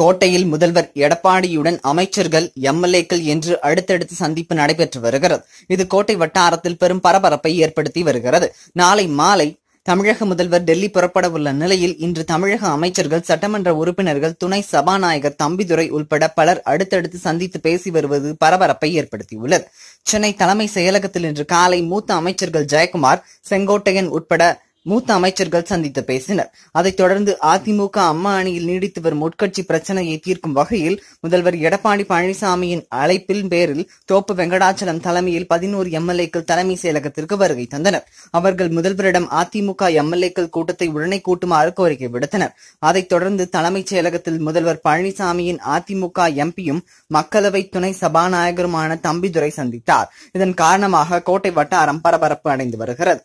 கோட்டையில் முதல்வர் எடப்பாடியுடன் அமைச்சர்கள் எம்எல்ஏக்கள் என்று அடுத்தடுத்து சந்திப்பு நடைபெற்று வருகிறது. இது கோட்டை வட்டாரத்தில் பெரும் பரபரப்பை ஏற்படுத்தி வருகிறது. நாளை மாலை தமிழக முதல்வர் டெல்லி புறப்பட உள்ள நிலையில் இன்று தமிழக அமைச்சர்கள் சட்டமன்ற உறுப்பினர்கள் துணை சபாநாயகர் தம்பிதுரை உள்பட பலர் அடுத்தடுத்து சந்தித்து பேசி வருவது பரபரப்பை ஏற்படுத்தியுள்ளது. சென்னை தலைமை செயலகத்தில் இன்று காலை மூத்த அமைச்சர்கள் ஜெயக்குமார் செங்கோட்டையன் உட்பட மூத்த அமைச்சர்கள் சந்தித்து பேசினர். அதைத் தொடர்ந்து அதிமுக அம்மா அணியில் நீடித்து வரும் உட்கட்சி பிரச்சனையை தீர்க்கும் வகையில் முதல்வர் எடப்பாடி பழனிசாமியின் அழைப்பின் பேரில் தோப்பு வெங்கடாச்சலம் தலைமையில் பதினோரு எம்எல்ஏக்கள் தலைமை செயலகத்திற்கு வருகை தந்தனர். அவர்கள் முதல்வரிடம் அதிமுக எம்எல்ஏக்கள் கூட்டத்தை உடனே கூட்டுமாறு கோரிக்கை விடுத்தனர். அதைத் தொடர்ந்து தலைமைச் செயலகத்தில் முதல்வர் பழனிசாமியின் அதிமுக எம்பியும் மக்களவை துணை சபாநாயகருமான தம்பிதுரை சந்தித்தார். இதன் காரணமாக கோட்டை வட்டாரம் பரபரப்பு அடைந்து வருகிறது.